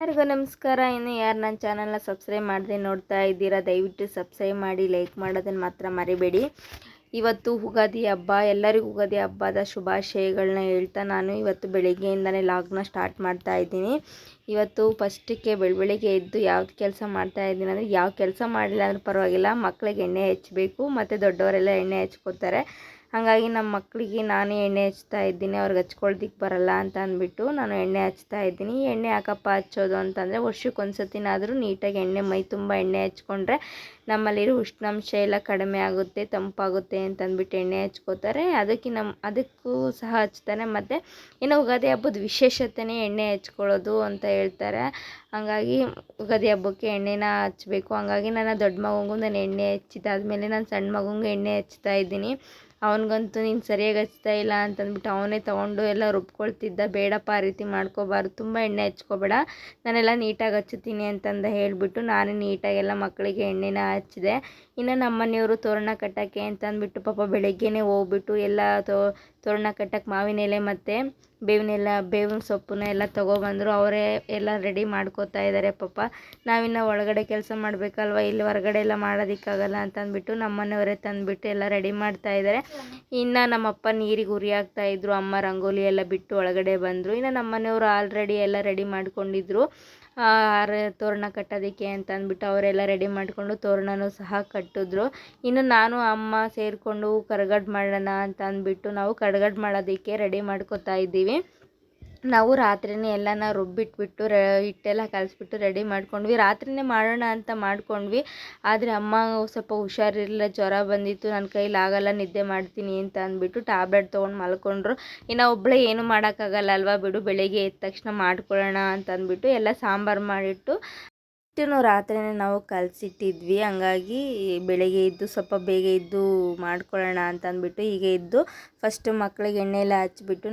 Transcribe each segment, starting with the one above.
ಎಲ್ಲರಿಗೂ ನಮಸ್ಕಾರ. ಇನ್ನು ಯಾರು ನನ್ನ ಚಾನಲ್ನ ಸಬ್ಸ್ಕ್ರೈಬ್ ಮಾಡದೆ ನೋಡ್ತಾ ಇದ್ದೀರಾ, ದಯವಿಟ್ಟು ಸಬ್ಸ್ಕ್ರೈಬ್ ಮಾಡಿ ಲೈಕ್ ಮಾಡೋದನ್ನು ಮಾತ್ರ ಮರಿಬೇಡಿ. ಇವತ್ತು ಉಗಾದಿ ಹಬ್ಬ, ಎಲ್ಲರಿಗೂ ಉಗಾದಿ ಹಬ್ಬದ ಶುಭಾಶಯಗಳನ್ನ ಹೇಳ್ತಾ ನಾನು ಇವತ್ತು ಬೆಳಿಗ್ಗೆಯಿಂದನೇ ಲಾಗ್ನ ಸ್ಟಾರ್ಟ್ ಮಾಡ್ತಾ ಇದ್ದೀನಿ. ಇವತ್ತು ಫಸ್ಟಿಗೆ ಬೆಳಬೆಳಿಗ್ಗೆ ಎದ್ದು ಯಾವ್ದು ಕೆಲಸ ಮಾಡ್ತಾ ಇದ್ದೀನಿ ಅಂದರೆ, ಯಾವ ಕೆಲಸ ಮಾಡಿಲ್ಲ ಅಂದ್ರೆ ಪರವಾಗಿಲ್ಲ ಮಕ್ಕಳಿಗೆ ಎಣ್ಣೆ ಹಚ್ಚಬೇಕು ಮತ್ತು ದೊಡ್ಡವರೆಲ್ಲ ಎಣ್ಣೆ ಹಚ್ಕೋತಾರೆ. ಹಾಗಾಗಿ ನಮ್ಮ ಮಕ್ಕಳಿಗೆ ನಾನೇ ಎಣ್ಣೆ ಹಚ್ತಾ ಇದ್ದೀನಿ, ಅವ್ರಿಗೆ ಹಚ್ಕೊಳ್ದಿಕ್ಕೆ ಬರಲ್ಲ ಅಂತ ಅಂದ್ಬಿಟ್ಟು ನಾನು ಎಣ್ಣೆ ಹಚ್ತಾ ಇದ್ದೀನಿ. ಎಣ್ಣೆ ಯಾಕಪ್ಪ ಹಚ್ಚೋದು ಅಂತಂದರೆ ವರ್ಷಕ್ಕೆ ಒಂದು ಸತಿನಾದರೂ ನೀಟಾಗಿ ಎಣ್ಣೆ, ಮೈ ತುಂಬ ಎಣ್ಣೆ ಹಚ್ಕೊಂಡ್ರೆ ನಮ್ಮಲ್ಲಿರೋ ಉಷ್ಣಾಂಶ ಎಲ್ಲ ಕಡಿಮೆ ಆಗುತ್ತೆ, ತಂಪಾಗುತ್ತೆ ಅಂತಂದ್ಬಿಟ್ಟು ಎಣ್ಣೆ ಹಚ್ಕೋತಾರೆ. ಅದಕ್ಕೆ ನಮ್ಮ ಅದಕ್ಕೂ ಸಹ ಹಚ್ತಾರೆ ಮತ್ತು ಇನ್ನು ಉಗಾದಿ ಹಬ್ಬದ ವಿಶೇಷತೆನೇ ಎಣ್ಣೆ ಹಚ್ಕೊಳ್ಳೋದು ಅಂತ ಹೇಳ್ತಾರೆ. ಹಾಗಾಗಿ ಉಗಾದಿ ಹಬ್ಬಕ್ಕೆ ಎಣ್ಣೆನ ಹಚ್ಚಬೇಕು ಹಾಗಾಗಿ ನನ್ನ ದೊಡ್ಡ ಮಗಂಗೂ ನಾನು ಎಣ್ಣೆ ಹಚ್ಚಿದ್ದಾದ್ಮೇಲೆ ನಾನು ಸಣ್ಣ ಮಗಂಗೂ ಎಣ್ಣೆ ಹಚ್ತಾ ಇದ್ದೀನಿ. ಅವನಿಗಂತೂ ನೀನು ಸರಿಯಾಗಿ ಹಚ್ತಾ ಇಲ್ಲ ಅಂತಂದ್ಬಿಟ್ಟು ಅವನೇ ತೊಗೊಂಡು ಎಲ್ಲ ರುಬ್ಕೊಳ್ತಿದ್ದ. ಬೇಡಪ್ಪ, ಆ ರೀತಿ ಮಾಡ್ಕೋಬಾರ್ದು. ತುಂಬ ಎಣ್ಣೆ ಹಚ್ಕೋಬೇಡ. ನಾನೆಲ್ಲ ನೀಟಾಗಿ ಹಚ್ಚುತ್ತೀನಿ ಅಂತಂದು ಹೇಳಿಬಿಟ್ಟು ನಾನೇ ನೀಟಾಗೆಲ್ಲ ಮಕ್ಕಳಿಗೆ ಎಣ್ಣೆನ ಹಚ್ಚಿದೆ. ಇನ್ನು ನಮ್ಮ ಮನೆಯವರು ತೋರಣ ಕಟ್ಟೋಕ್ಕೆ ಅಂತಂದ್ಬಿಟ್ಟು ಪಾಪ ಬೆಳಗ್ಗೆನೇ ಹೋಗ್ಬಿಟ್ಟು ಎಲ್ಲ ತೋರಣ ಕಟ್ಟಕ್ಕೆ ಮಾವಿನ ಎಲೆ ಮತ್ತು ಬೇವಿನ ಎಲೆ, ಬೇವಿನ ಸೊಪ್ಪನ್ನ ಎಲ್ಲ ತೊಗೊಬಂದರು. ಅವರೇ ಎಲ್ಲ ರೆಡಿ ಮಾಡ್ಕೋತಾ ಇದ್ದಾರೆ ಪಾಪ. ನಾವಿನ್ನು ಒಳಗಡೆ ಕೆಲಸ ಮಾಡಬೇಕಲ್ವ? ಇಲ್ಲಿ ಹೊರಗಡೆ ಎಲ್ಲ ಮಾಡೋದಕ್ಕಾಗಲ್ಲ ಅಂತ ಅಂದ್ಬಿಟ್ಟು ನಮ್ಮ ಮನೆಯವರೇ ತಂದುಬಿಟ್ಟು ಎಲ್ಲ ರೆಡಿ ಮಾಡ್ತಾ ಇದ್ದಾರೆ ಇನ್ನು ನಮ್ಮಪ್ಪ ನೀರಿಗೆ ಉರಿ ಇದ್ರು. ಅಮ್ಮ ರಂಗೋಲಿ ಎಲ್ಲ ಬಿಟ್ಟು ಒಳಗಡೆ ಬಂದರು. ಇನ್ನು ನಮ್ಮ ಮನೆಯವರು ಆಲ್ರೆಡಿ ಎಲ್ಲ ರೆಡಿ ಮಾಡ್ಕೊಂಡಿದ್ರು. ಹಾರ ತೋರಣ ಕಟ್ಟೋದಕ್ಕೆ ಅಂತ ಅಂದ್ಬಿಟ್ಟು ಅವರೆಲ್ಲ ರೆಡಿ ಮಾಡಿಕೊಂಡು ತೋರಣನೂ ಸಹ ಕಟ್ಟಿದ್ರು. ಇನ್ನು ನಾನು, ಅಮ್ಮ ಸೇರಿಕೊಂಡು ಕರ್ಗಡ್ ಮಾಡೋಣ ಅಂತ ಅಂದ್ಬಿಟ್ಟು ನಾವು ಕಡ್ಗಡ್ ಮಾಡೋದಕ್ಕೆ ರೆಡಿ ಮಾಡ್ಕೋತಾ ಇದ್ದೀವಿ. ನಾವು ರಾತ್ರಿನೇ ಎಲ್ಲನ ರುಬ್ಬಿಟ್ಬಿಟ್ಟು ರೆ, ಹಿಟ್ಟೆಲ್ಲ ಕಲಸ್ಬಿಟ್ಟು ರೆಡಿ ಮಾಡ್ಕೊಂಡ್ವಿ. ರಾತ್ರಿನೇ ಮಾಡೋಣ ಅಂತ ಮಾಡ್ಕೊಂಡ್ವಿ. ಆದರೆ ಅಮ್ಮ ಸ್ವಲ್ಪ ಹುಷಾರಿರಲಿಲ್ಲ, ಜ್ವರ ಬಂದಿತ್ತು ನನ್ನ ಕೈಲಿ ಆಗಲ್ಲ, ನಿದ್ದೆ ಮಾಡ್ತೀನಿ ಅಂತ ಅಂದ್ಬಿಟ್ಟು ಟ್ಯಾಬ್ಲೆಟ್ ತೊಗೊಂಡು ಮಲ್ಕೊಂಡ್ರು. ಇನ್ನು ಒಬ್ಬಳೇ ಏನು ಮಾಡೋಕ್ಕಾಗಲ್ಲ ಅಲ್ವಾ, ಬಿಡು, ಬೆಳಿಗ್ಗೆ ಎದ್ದ ತಕ್ಷಣ ಮಾಡ್ಕೊಳ್ಳೋಣ ಅಂತ ಅಂದ್ಬಿಟ್ಟು ಎಲ್ಲ ಸಾಂಬಾರು ಮಾಡಿಟ್ಟು ಹಿಟ್ಟನ್ನು ರಾತ್ರಿನೇ ನಾವು ಕಲಸಿಟ್ಟಿದ್ವಿ. ಹಂಗಾಗಿ ಬೆಳಗ್ಗೆ ಎದ್ದು ಸ್ವಲ್ಪ ಬೇಗ ಎದ್ದು ಮಾಡ್ಕೊಳ್ಳೋಣ ಅಂತ ಅಂದ್ಬಿಟ್ಟು ಈಗ ಇದ್ದು ಫಸ್ಟು ಮಕ್ಕಳಿಗೆ ಎಣ್ಣೆ ಎಲ್ಲ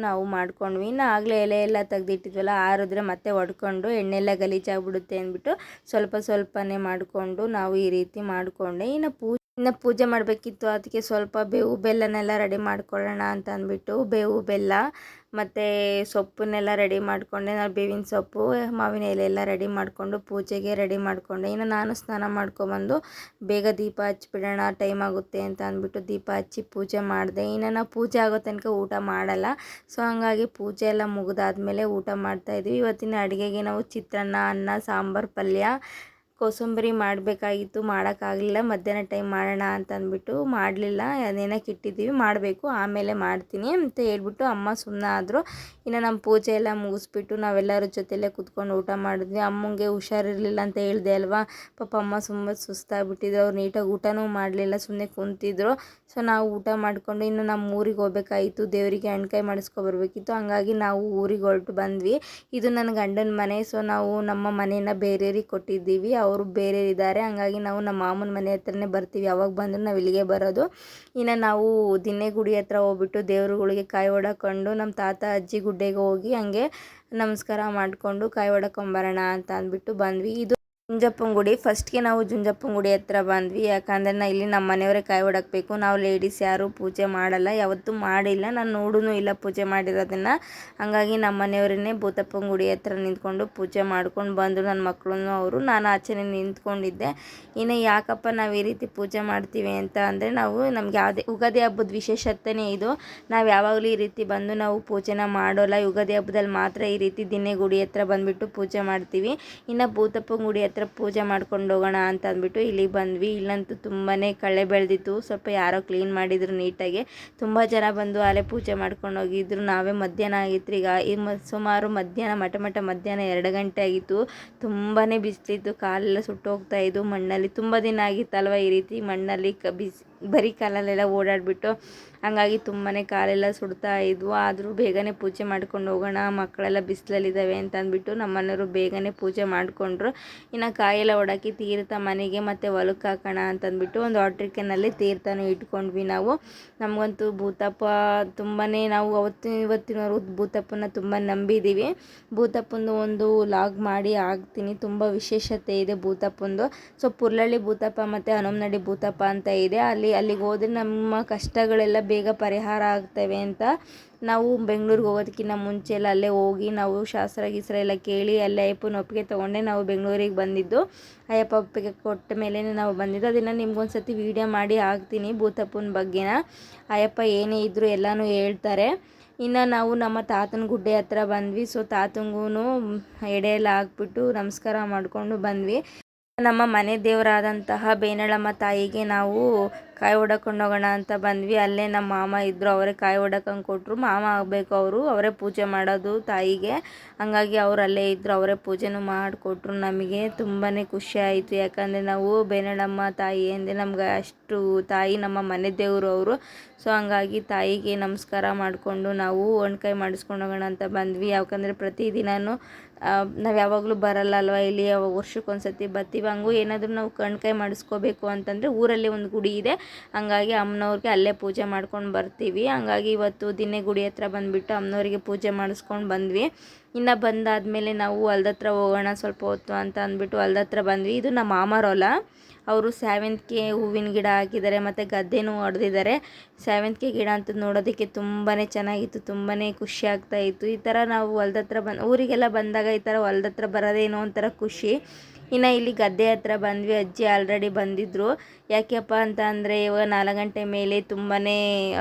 ನಾವು ಮಾಡ್ಕೊಂಡ್ವಿ. ಇನ್ನು ಆಗಲೇ ಎಲೆ ಎಲ್ಲ ತೆಗ್ದಿಟ್ಟಿದ್ವಲ್ಲ, ಆರಿದ್ರೆ ಮತ್ತೆ ಒಡ್ಕೊಂಡು ಎಣ್ಣೆ ಎಲ್ಲ ಗಲೀಜಾಗ್ಬಿಡುತ್ತೆ ಅಂದ್ಬಿಟ್ಟು ಸ್ವಲ್ಪ ಸ್ವಲ್ಪನೇ ಮಾಡಿಕೊಂಡು ನಾವು ಈ ರೀತಿ ಮಾಡಿಕೊಂಡೆ. ಇನ್ನು ಪೂಜೆ ಇನ್ನು ಪೂಜೆ ಮಾಡಬೇಕಿತ್ತು, ಅದಕ್ಕೆ ಸ್ವಲ್ಪ ಬೇವು ಬೆಲ್ಲನೆಲ್ಲ ರೆಡಿ ಮಾಡ್ಕೊಳ್ಳೋಣ ಅಂತ ಅಂದ್ಬಿಟ್ಟು, ಬೇವು, ಬೆಲ್ಲ ಮತ್ತು ಸೊಪ್ಪನ್ನೆಲ್ಲ ರೆಡಿ ಮಾಡಿಕೊಂಡೆ. ನಾನು ಬೇವಿನ ಸೊಪ್ಪು, ಮಾವಿನ ಎಲೆ ಎಲ್ಲ ರೆಡಿ ಮಾಡಿಕೊಂಡು ಪೂಜೆಗೆ ರೆಡಿ ಮಾಡಿಕೊಂಡೆ. ಇನ್ನು ನಾನು ಸ್ನಾನ ಮಾಡ್ಕೊಬಂದು ಬೇಗ ದೀಪ ಹಚ್ಬಿಡೋಣ ಟೈಮ್ ಆಗುತ್ತೆ ಅಂತ ಅಂದ್ಬಿಟ್ಟು ದೀಪ ಹಚ್ಚಿ ಪೂಜೆ ಮಾಡಿದೆ. ಇನ್ನು ನಾವು ಪೂಜೆ ಆಗೋ ತನಕ ಊಟ ಮಾಡಲ್ಲ. ಸೊ, ಹಾಗಾಗಿ ಪೂಜೆ ಎಲ್ಲ ಮುಗಿದಾದ್ಮೇಲೆ ಊಟ ಮಾಡ್ತಾಯಿದ್ವಿ ಇವತ್ತಿನ ಅಡುಗೆಗೆ ನಾವು ಚಿತ್ರಾನ್ನ, ಅನ್ನ, ಸಾಂಬಾರು, ಪಲ್ಯ ಕೋಸಂಬರಿ ಮಾಡಬೇಕಾಗಿತ್ತು, ಮಾಡೋಕ್ಕಾಗಲಿಲ್ಲ, ಮಧ್ಯಾಹ್ನ ಟೈಮ್ ಮಾಡೋಣ ಅಂತ ಅಂದ್ಬಿಟ್ಟು ಮಾಡಲಿಲ್ಲ ಅದೇನಕ್ಕೆ ಇಟ್ಟಿದ್ದೀವಿ, ಮಾಡಬೇಕು, ಆಮೇಲೆ ಮಾಡ್ತೀನಿ ಅಂತ ಹೇಳ್ಬಿಟ್ಟು ಅಮ್ಮ ಸುಮ್ಮನೆ ಆದರು. ಇನ್ನು ನಮ್ಮ ಪೂಜೆ ಎಲ್ಲ ಮುಗಿಸ್ಬಿಟ್ಟು ನಾವೆಲ್ಲರ ಜೊತೆಲೇ ಕೂತ್ಕೊಂಡು ಊಟ ಮಾಡಿದ್ವಿ. ಅಮ್ಮಂಗೆ ಹುಷಾರಿರಲಿಲ್ಲ ಅಂತ ಹೇಳಿದೆ ಅಲ್ವಾ? ಪಾಪ ಅಮ್ಮ ತುಂಬ ಸುಸ್ತಾಗಿಬಿಟ್ಟಿದ್ರು, ಅವ್ರು ನೀಟಾಗಿ ಊಟನೂ ಮಾಡಲಿಲ್ಲ ಸುಮ್ಮನೆ ಕುಂತಿದ್ರು. ಸೊ ನಾವು ಊಟ ಮಾಡಿಕೊಂಡು ಇನ್ನು ನಮ್ಮ ಊರಿಗೆ ಹೋಗ್ಬೇಕಾಯಿತು ದೇವರಿಗೆ ಹಣ್ಕಾಯಿ ಮಾಡಿಸ್ಕೊಬರ್ಬೇಕಿತ್ತು ಹಂಗಾಗಿ ನಾವು ಊರಿಗೆ ಹೊರಟು ಬಂದ್ವಿ. ಇದು ನನ್ನ ಗಂಡನ ಮನೆ ಸೊ ನಾವು ನಮ್ಮ ಮನೇನ ಬೇರೆಯವ್ರಿಗೆ ಕೊಟ್ಟಿದ್ದೀವಿ. ಅವರು ಬೇರೆ ಇದ್ದಾರೆ ಹಂಗಾಗಿ ನಾವು ನಮ್ಮ ಮಾಮನ ಮನೆ ಹತ್ರನೇ ಬರ್ತೀವಿ. ಯಾವಾಗ ಬಂದರೂ ನಾವು ಇಲ್ಲಿಗೆ ಬರೋದು. ಇನ್ನು ನಾವು ದಿನೇ ಗುಡಿ ಹತ್ರ ಹೋಗ್ಬಿಟ್ಟು ದೇವರುಗಳಿಗೆ ಕಾಯಿ ಹೊಡಕೊಂಡು ನಮ್ಮ ತಾತ, ಅಜ್ಜಿ ಗುಡ್ಡೆಗೆ ಹೋಗಿ ಹಂಗೆ ನಮಸ್ಕಾರ ಮಾಡಿಕೊಂಡು ಕಾಯಿ ಹೊಡಕೊಂಬರೋಣ ಅಂತ ಅಂದ್ಬಿಟ್ಟು ಬಂದ್ವಿ. ಇದು ಜುಂಜಪ್ಪನ ಗುಡಿ ಫಸ್ಟ್ಗೆ ನಾವು ಜುಂಜಪ್ಪನ ಗುಡಿ ಹತ್ರ ಬಂದ್ವಿ. ಯಾಕಂದರೆ ನಾ ಇಲ್ಲಿ ನಮ್ಮ ಮನೆಯವರೇ ಕಾಯಿ ಹೊಡಕ್ಬೇಕು ನಾವು ಲೇಡೀಸ್ ಯಾರೂ ಪೂಜೆ ಮಾಡಲ್ಲ. ಯಾವತ್ತೂ ಮಾಡಿಲ್ಲ. ನಾನು ನೋಡೂ ಇಲ್ಲ ಪೂಜೆ ಮಾಡಿರೋದನ್ನು. ಹಾಗಾಗಿ ನಮ್ಮ ಮನೆಯವರೇ ಭೂತಪ್ಪನ ಗುಡಿ ಹತ್ರ ನಿಂತ್ಕೊಂಡು ಪೂಜೆ ಮಾಡ್ಕೊಂಡು ಬಂದರು ನನ್ನ ಮಕ್ಕಳೂ ಅವರು ನಾನು ಆಚೆನೇ ನಿಂತ್ಕೊಂಡಿದ್ದೆ. ಇನ್ನು ಯಾಕಪ್ಪ ನಾವು ಈ ರೀತಿ ಪೂಜೆ ಮಾಡ್ತೀವಿ ಅಂತ ಅಂದರೆ ನಾವು ನಮ್ಗೆ ಯಾವುದೇ ಯುಗಾದಿ ಹಬ್ಬದ ವಿಶೇಷತೆಯೇ ಇದು. ನಾವು ಯಾವಾಗಲೂ ಈ ರೀತಿ ಬಂದು ನಾವು ಪೂಜೆನ ಮಾಡೋಲ್ಲ. ಯುಗಾದಿ ಹಬ್ಬದಲ್ಲಿ ಮಾತ್ರ ಈ ರೀತಿ ದಿನೇ ಗುಡಿ ಹತ್ರ ಬಂದುಬಿಟ್ಟು ಪೂಜೆ ಮಾಡ್ತೀವಿ. ಇನ್ನು ಭೂತಪ್ಪನ ಗುಡಿ ಹತ್ರ ಪೂಜೆ ಮಾಡ್ಕೊಂಡು ಹೋಗೋಣ ಅಂತ ಅಂದ್ಬಿಟ್ಟು ಇಲ್ಲಿಗೆ ಬಂದ್ವಿ. ಇಲ್ಲಂತೂ ತುಂಬಾ ಕಳೆ ಬೆಳೆದಿತ್ತು. ಸ್ವಲ್ಪ ಯಾರೋ ಕ್ಲೀನ್ ಮಾಡಿದ್ರು ನೀಟಾಗಿ. ತುಂಬ ಜನ ಬಂದು ಅಲ್ಲೇ ಪೂಜೆ ಮಾಡ್ಕೊಂಡು ಹೋಗಿದ್ರು. ನಾವೇ ಮಧ್ಯಾಹ್ನ ಆಗಿತ್ತು. ಈಗ ಈ ಮ ಸುಮಾರು ಮಧ್ಯಾಹ್ನ ಮಠ ಮಠ ಮಧ್ಯಾಹ್ನ ಎರಡು ಗಂಟೆ ಆಗಿತ್ತು. ತುಂಬಾ ಬಿಸಿಲಿತ್ತು. ಕಾಲೆಲ್ಲ ಸುಟ್ಟೋಗ್ತಾ ಇದ್ದು ಮಣ್ಣಲ್ಲಿ ತುಂಬ ದಿನ ಆಗಿತ್ತಲ್ವ ಈ ರೀತಿ ಮಣ್ಣಲ್ಲಿ ಕ ಬಿಸಿ ಬರೀ ಕಾಲಲ್ಲೆಲ್ಲ ಓಡಾಡಿಬಿಟ್ಟು ಹಂಗಾಗಿ ತುಂಬಾ ಕಾಲೆಲ್ಲ ಸುಡ್ತಾ ಇದ್ವು. ಆದರೂ ಬೇಗನೆ ಪೂಜೆ ಮಾಡ್ಕೊಂಡು ಹೋಗೋಣ, ಮಕ್ಕಳೆಲ್ಲ ಬಿಸಿಲಲ್ಲಿದ್ದಾವೆ ಅಂತ ಅಂದ್ಬಿಟ್ಟು ನಮ್ಮ ಮನೆಯವರು ಬೇಗನೆ ಪೂಜೆ ಮಾಡಿಕೊಂಡ್ರು. ಇನ್ನು ಕಾಯೆಲ್ಲ ಒಡಕಿ ತೀರ್ಥ ಮನೆಗೆ ಮತ್ತು ಹೊಲಕ್ಕೆ ಹಾಕೋಣ ಅಂತಂದ್ಬಿಟ್ಟು ಒಂದು ಆಟ್ರಿಕೆನಲ್ಲಿ ತೀರ್ಥನೂ ಇಟ್ಕೊಂಡ್ವಿ ನಾವು. ನಮಗಂತೂ ಭೂತಪ್ಪ ತುಂಬಾ ನಾವು ಅವತ್ತಿನ ಇವತ್ತಿನವರೆಗೂ ಭೂತಪ್ಪನ ತುಂಬ ನಂಬಿದ್ದೀವಿ ಭೂತಪ್ಪಂದು ಒಂದು ಲಾಗ್ ಮಾಡಿ ಹಾಕ್ತೀನಿ. ತುಂಬ ವಿಶೇಷತೆ ಇದೆ ಭೂತಪ್ಪಂದು. ಸೊ ಪುರ್ಲಳ್ಳಿ ಭೂತಪ್ಪ ಮತ್ತು ಹನುಮನಡಿ ಭೂತಪ್ಪ ಅಂತ ಇದೆ. ಅಲ್ಲಿ ಅಲ್ಲಿಗೆ ಹೋದರೆ ನಮ್ಮ ಕಷ್ಟಗಳೆಲ್ಲ ಬೇಗ ಪರಿಹಾರ ಆಗ್ತವೆ ಅಂತ ನಾವು ಬೆಂಗ್ಳೂರಿಗೆ ಹೋಗೋದಕ್ಕಿಂತ ಮುಂಚೆ ಎಲ್ಲ ಅಲ್ಲೇ ಹೋಗಿ ನಾವು ಶಾಸ್ತ್ರ ಗೀಸ್ರ ಎಲ್ಲ ಕೇಳಿ ಅಲ್ಲೇ ಅಯ್ಯಪ್ಪನ ಒಪ್ಪಿಗೆ ತೊಗೊಂಡೆ ನಾವು ಬೆಂಗಳೂರಿಗೆ ಬಂದಿದ್ದು. ಅಯ್ಯಪ್ಪ ಒಪ್ಪಿಗೆ ಕೊಟ್ಟ ಮೇಲೆ ನಾವು ಬಂದಿದ್ದು. ಅದನ್ನು ನಿಮ್ಗೊಂದು ಸತಿ ವೀಡಿಯೋ ಮಾಡಿ ಹಾಕ್ತೀನಿ ಭೂತಪ್ಪನ ಬಗ್ಗೆನ. ಅಯ್ಯಪ್ಪ ಏನೇ ಇದ್ದರೂ ಎಲ್ಲನೂ ಹೇಳ್ತಾರೆ. ಇನ್ನು ನಾವು ನಮ್ಮ ತಾತನ ಗುಡ್ಡೆ ಹತ್ರ ಬಂದ್ವಿ. ಸೊ ತಾತಂಗೂ ಎಡೆ ಹಾಕ್ಬಿಟ್ಟು ನಮಸ್ಕಾರ ಮಾಡಿಕೊಂಡು ಬಂದ್ವಿ. ನಮ್ಮ ಮನೆ ದೇವರಾದಂತಹ ಬೇನಳಮ್ಮ ತಾಯಿಗೆ ನಾವು ಕಾಯಿ ಹೊಡಕೊಂಡು ಹೋಗೋಣ ಅಂತ ಬಂದ್ವಿ. ಅಲ್ಲೇ ನಮ್ಮ ಮಾಮ ಇದ್ದರು ಅವರೇ ಕಾಯಿ ಹೊಡಕಂಗೆ ಕೊಟ್ಟರು ಮಾಮ ಆಗಬೇಕು ಅವರು, ಅವರೇ ಪೂಜೆ ಮಾಡೋದು ತಾಯಿಗೆ. ಹಂಗಾಗಿ ಅವ್ರು ಅಲ್ಲೇ ಇದ್ದರು ಅವರೇ ಪೂಜೆನೂ ಮಾಡಿಕೊಟ್ರು ನಮಗೆ. ತುಂಬಾ ಖುಷಿ ಆಯಿತು. ಯಾಕಂದರೆ ನಾವು ಬೇನಳಮ್ಮ ತಾಯಿ ಅಂದರೆ ನಮ್ಗೆ ಅಷ್ಟು ತಾಯಿ ನಮ್ಮ ಮನೆ ದೇವರು ಅವರು. ಸೊ, ಹಂಗಾಗಿ ತಾಯಿಗೆ ನಮಸ್ಕಾರ ಮಾಡಿಕೊಂಡು ನಾವು ಒಣ್ಕಾಯಿ ಮಾಡಿಸ್ಕೊಂಡು ಹೋಗೋಣ ಅಂತ ಬಂದ್ವಿ. ಯಾಕಂದರೆ ಪ್ರತಿದಿನವೂ ನಾವು ಯಾವಾಗಲೂ ಬರಲ್ಲ ಅಲ್ವಾ ಇಲ್ಲಿ? ವರ್ಷಕ್ಕೊಂದು ಸತಿ ಬರ್ತೀವಿ. ಹಂಗೂ ಏನಾದರೂ ನಾವು ಕಣ್ಕಾಯಿ ಮಾಡಿಸ್ಕೋಬೇಕು ಅಂತಂದರೆ ಊರಲ್ಲಿ ಒಂದು ಗುಡಿ ಇದೆ. ಹಂಗಾಗಿ ಅಮ್ಮನವ್ರಿಗೆ ಅಲ್ಲೇ ಪೂಜೆ ಮಾಡ್ಕೊಂಡು ಬರ್ತೀವಿ. ಹಂಗಾಗಿ ಇವತ್ತು ದಿನೇ ಗುಡಿ ಹತ್ರ ಬಂದುಬಿಟ್ಟು ಅಮ್ಮನವ್ರಿಗೆ ಪೂಜೆ ಮಾಡಿಸ್ಕೊಂಡು ಬಂದ್ವಿ. ಇನ್ನು ಬಂದಾದಮೇಲೆ ನಾವು ಹೊಲ್ದ ಹತ್ರ ಹೋಗೋಣ ಸ್ವಲ್ಪ ಹೊತ್ತು ಅಂತ ಅಂದ್ಬಿಟ್ಟು ಹೊಲ್ದ ಹತ್ರ ಬಂದ್ವಿ. ಇದು ನಮ್ಮ ಮಾಮರ ಹೊಲ. ಅವರು ಸೇವಂತಿಗೆ ಹೂವಿನ ಗಿಡ ಹಾಕಿದ್ದಾರೆ ಮತ್ತು ಗದ್ದೆನೂ ಹೊಡೆದಿದ್ದಾರೆ ಸೇವಂತಿಗೆ ಗಿಡ ಅಂತ ನೋಡೋದಕ್ಕೆ ತುಂಬಾ ಚೆನ್ನಾಗಿತ್ತು ತುಂಬಾ ಖುಷಿ ಆಗ್ತಾಯಿತ್ತು ಈ ಥರ ನಾವು ಹೊಲ್ದ ಹತ್ರ ಬಂದು, ಊರಿಗೆಲ್ಲ ಬಂದಾಗ ಈ ಥರ ಹೊಲ್ದ ಹತ್ರ ಬರೋದೇನೋ ಒಂಥರ ಖುಷಿ. ಇನ್ನು ಇಲ್ಲಿ ಗದ್ದೆ ಹತ್ರ ಬಂದ್ವಿ, ಅಜ್ಜಿ ಆಲ್ರೆಡಿ ಬಂದಿದ್ರು. ಯಾಕೆಪ್ಪ ಅಂತ ಅಂದರೆ ಇವಾಗ ನಾಲ್ಕು ಗಂಟೆ ಮೇಲೆ ತುಂಬಾ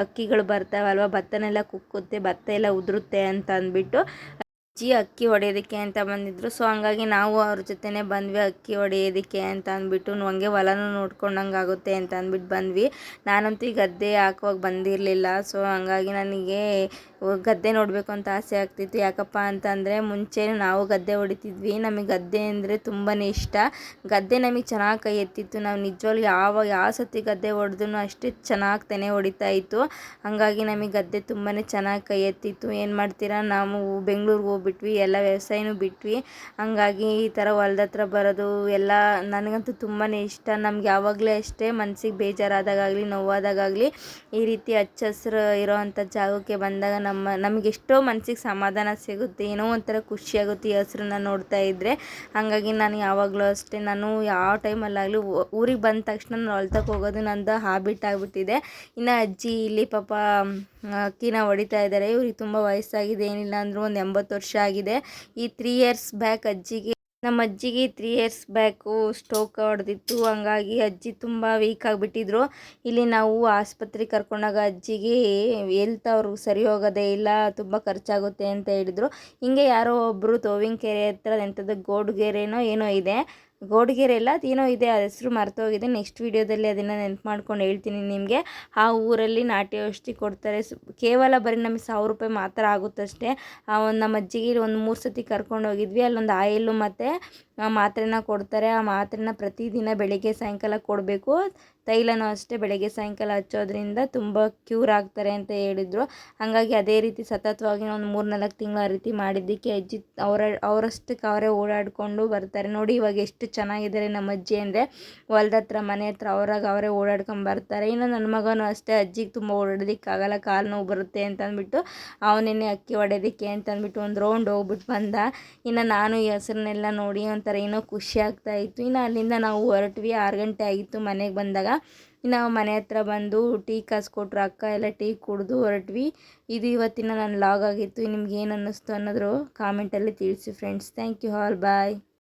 ಅಕ್ಕಿಗಳು ಬರ್ತಾವಲ್ವ, ಭತ್ತನೆಲ್ಲ ಕುಕ್ಕುತ್ತೆ, ಭತ್ತ ಎಲ್ಲ ಉದುರುತ್ತೆ ಅಂತ ಅಂದ್ಬಿಟ್ಟು. ಅಜ್ಜಿ ಅಕ್ಕಿ ಹೊಡೆಯೋದಕ್ಕೆ ಅಂತ ಬಂದಿದ್ರು. ಸೊ ಹಂಗಾಗಿ ನಾವು ಅವ್ರ ಜೊತೆನೇ ಬಂದ್ವಿ, ಅಕ್ಕಿ ಹೊಡೆಯೋದಕ್ಕೆ ಅಂತ ಅಂದ್ಬಿಟ್ಟು. ಹಂಗೆ ಹೊಲನೂ ನೋಡ್ಕೊಂಡಂಗೆ ಆಗುತ್ತೆ ಅಂತ ಅಂದ್ಬಿಟ್ಟು ಬಂದ್ವಿ. ನಾನಂತೂ ಈ ಗದ್ದೆ ಹಾಕುವಾಗ ಬಂದಿರಲಿಲ್ಲ. ಸೊ ಹಂಗಾಗಿ ನನಗೆ ಗದ್ದೆ ನೋಡಬೇಕು ಅಂತ ಆಸೆ ಆಗ್ತಿತ್ತು. ಯಾಕಪ್ಪ ಅಂತಂದರೆ ಮುಂಚೆ ನಾವು ಗದ್ದೆ ಹೊಡಿತಿದ್ವಿ. ನಮಗೆ ಗದ್ದೆ ಅಂದರೆ ತುಂಬಾ ಇಷ್ಟ. ಗದ್ದೆ ನಮಗೆ ಚೆನ್ನಾಗಿ ಕೈ ಎತ್ತಿತ್ತು. ನಾವು ನಿಜವಾಗ್ಲೂ ಯಾವ ಯಾವ ಸತಿ ಗದ್ದೆ ಹೊಡೆದ್ರೂ ಅಷ್ಟೇ ಚೆನ್ನಾಗಿ ತೆನೆ ಹೊಡಿತಾ ಇತ್ತು. ಹಾಗಾಗಿ ನಮಗೆ ಗದ್ದೆ ತುಂಬಾ ಚೆನ್ನಾಗಿ ಕೈ ಎತ್ತಿತ್ತು. ಏನು ಮಾಡ್ತೀರಾ? ನಾವು ಬೆಂಗ್ಳೂರಿಗೆ ಹೋಗ್ಬಿಟ್ವಿ ಎಲ್ಲ ವ್ಯವಸಾಯನೂ ಬಿಟ್ವಿ. ಹಂಗಾಗಿ ಈ ಥರ ಹೊಲ್ದ ಹತ್ರ ಬರೋದು ಎಲ್ಲ ನನಗಂತೂ ತುಂಬಾ ಇಷ್ಟ. ನಮ್ಗೆ ಯಾವಾಗಲೇ ಅಷ್ಟೇ ಮನ್ಸಿಗೆ ಬೇಜಾರಾದಾಗಲಿ ನೋವಾದಾಗಲಿ ಈ ರೀತಿ ಹಚ್ಚ ಹಸ್ರು ಇರೋವಂಥ ಜಾಗಕ್ಕೆ ಬಂದಾಗ ನಮ್ಮ, ನಮಗೆ ಎಷ್ಟೋ ಮನ್ಸಿಗೆ ಸಮಾಧಾನ ಸಿಗುತ್ತೆ. ಏನೋ ಒಂಥರ ಖುಷಿಯಾಗುತ್ತೆ ಈ ಹಸ್ರನ್ನ ನೋಡ್ತಾ ಇದ್ದರೆ ಹಾಗಾಗಿ ನಾನು ಯಾವಾಗಲೂ ಅಷ್ಟೇ, ನಾನು ಯಾವ ಟೈಮಲ್ಲಾಗಲಿ ಊರಿಗೆ ಬಂದ ತಕ್ಷಣ ನಾನು ಹೊಲ್ತಕ್ಕೆ ಹೋಗೋದು ನಂದು ಹಾಬಿಟ್ ಆಗಿಬಿಟ್ಟಿದೆ. ಇನ್ನು ಅಜ್ಜಿ ಇಲ್ಲಿ ಪಾಪ ಅಕ್ಕಿನ ಹೊಡಿತಾ ಇದ್ದಾರೆ. ಇವ್ರಿಗೆ ತುಂಬ ವಯಸ್ಸಾಗಿದೆ. ಏನಿಲ್ಲ ಅಂದರೂ ಒಂದು ಎಂಬತ್ತು ವರ್ಷ ಆಗಿದೆ. ಈ ತ್ರೀ ಇಯರ್ಸ್ ಬ್ಯಾಕ್ ಅಜ್ಜಿಗೆ, ನಮ್ಮ ಅಜ್ಜಿಗೆ ತ್ರೀ ಇಯರ್ಸ್ ಬ್ಯಾಕು ಸ್ಟೋಕ್ ಹೊಡೆದಿತ್ತು. ಹಂಗಾಗಿ ಅಜ್ಜಿ ತುಂಬ ವೀಕ್ ಆಗಿಬಿಟ್ಟಿದ್ರು. ಇಲ್ಲಿ ನಾವು ಆಸ್ಪತ್ರೆಗೆ ಕರ್ಕೊಂಡಾಗ ಅಜ್ಜಿಗೆ ಎಲ್ತ್ ಅವ್ರಿಗೆ ಸರಿ ಹೋಗೋದೇ ಇಲ್ಲ, ತುಂಬ ಖರ್ಚಾಗುತ್ತೆ ಅಂತ ಹೇಳಿದರು. ಹಿಂಗೆ ಯಾರೋ ಒಬ್ಬರು ಕೆರೆ ಹತ್ರ ಎಂಥದ್ದು ಗೋಡ್ಗೆರೆನೋ ಏನೋ ಇದೆ. ಗೋಡ್ಗೆರೆ ಎಲ್ಲ ಅದೇನೋ ಇದೆ ಆ ಹೆಸರು ಮರೆತೋಗಿದೆ. ನೆಕ್ಸ್ಟ್ ವೀಡಿಯೋದಲ್ಲಿ ಅದನ್ನು ನೆನ್ಪು ಮಾಡ್ಕೊಂಡು ಹೇಳ್ತೀನಿ ನಿಮಗೆ. ಆ ಊರಲ್ಲಿ ನಾಟಿ ಔಷಧಿ ಕೊಡ್ತಾರೆ. ಕೇವಲ ಬರೀ ನಮಗೆ ಸಾವಿರ ರೂಪಾಯಿ ಮಾತ್ರ ಆಗುತ್ತಷ್ಟೇ. ಆ, ಒಂದು ನಮ್ಮ ಅಜ್ಜಿಗೆ ಒಂದು ಮೂರು ಸತಿ ಕರ್ಕೊಂಡು ಹೋಗಿದ್ವಿ. ಅಲ್ಲೊಂದು ಆಯಿಲು ಮತ್ತು ಮಾತ್ರೆನ ಕೊಡ್ತಾರೆ. ಆ ಮಾತ್ರೆನ ಪ್ರತಿದಿನ ಬೆಳಗ್ಗೆ ಸಾಯಂಕಾಲ ಕೊಡಬೇಕು. ತೈಲನೂ ಅಷ್ಟೇ ಬೆಳಗ್ಗೆ ಸಾಯಂಕಾಲ ಹಚ್ಚೋದ್ರಿಂದ ತುಂಬ ಕ್ಯೂರ್ ಆಗ್ತಾರೆ ಅಂತ ಹೇಳಿದರು. ಹಾಗಾಗಿ ಅದೇ ರೀತಿ ಸತತವಾಗಿ ಒಂದು ಮೂರು ನಾಲ್ಕು ತಿಂಗಳು ಆ ರೀತಿ ಮಾಡಿದ್ದಕ್ಕೆ ಅಜ್ಜಿ ಅವರ ಅವರಷ್ಟಕ್ಕೆ ಅವರೇ ಓಡಾಡಿಕೊಂಡು ಬರ್ತಾರೆ. ನೋಡಿ ಇವಾಗ ಎಷ್ಟು ಚೆನ್ನಾಗಿದ್ದಾರೆ ನಮ್ಮ ಅಜ್ಜಿ ಅಂದರೆ. ಹೊಲ್ದ ಹತ್ರ, ಮನೆ ಹತ್ರ ಅವರಾಗ ಅವರೇ ಓಡಾಡ್ಕೊಂಡು ಬರ್ತಾರೆ. ಇನ್ನು ನನ್ನ ಮಗನೂ ಅಷ್ಟೇ ಅಜ್ಜಿಗೆ ತುಂಬ ಓಡಾಡೋದಕ್ಕಾಗಲ್ಲ ಕಾಲು ನೋವು ಬರುತ್ತೆ ಅಂತ ಅಂದ್ಬಿಟ್ಟು ಅವನೇನೆ ಅಕ್ಕಿ ಹೊಡೆಯೋದಕ್ಕೆ ಅಂತ ಅಂದ್ಬಿಟ್ಟು ಒಂದು ರೌಂಡ್ ಹೋಗ್ಬಿಟ್ಟು ಬಂದ. ಇನ್ನು ನಾನು ಈ ಹೆಸರನ್ನೆಲ್ಲ ನೋಡಿ ಒಂಥರ ಏನೋ ಖುಷಿ ಆಗ್ತಾ ಇತ್ತು. ಇನ್ನು ಅಲ್ಲಿಂದ ನಾವು ಹೊರಟ್ವಿ. ಆರು ಗಂಟೆ ಆಗಿತ್ತು ಮನೆಗೆ ಬಂದಾಗ. ಇನ್ನು ಮನೆ ಹತ್ರ ಬಂದು ಟೀ ಕಾಸ್ಕೊಟ್ರು. ಅಕ್ಕ ಎಲ್ಲ ಟೀ ಕುಡಿದು ಹೊರಟ್ವಿ. ಇದು ಇವತ್ತಿನ ನನ್ನ ಲಾಗ್ ಆಗಿತ್ತು. ನಿಮ್ಗೆ ಏನು ಅನ್ನಿಸ್ತು ಅನ್ನೋದ್ರು ಕಾಮೆಂಟಲ್ಲಿ ತಿಳಿಸಿ friends thank you all bye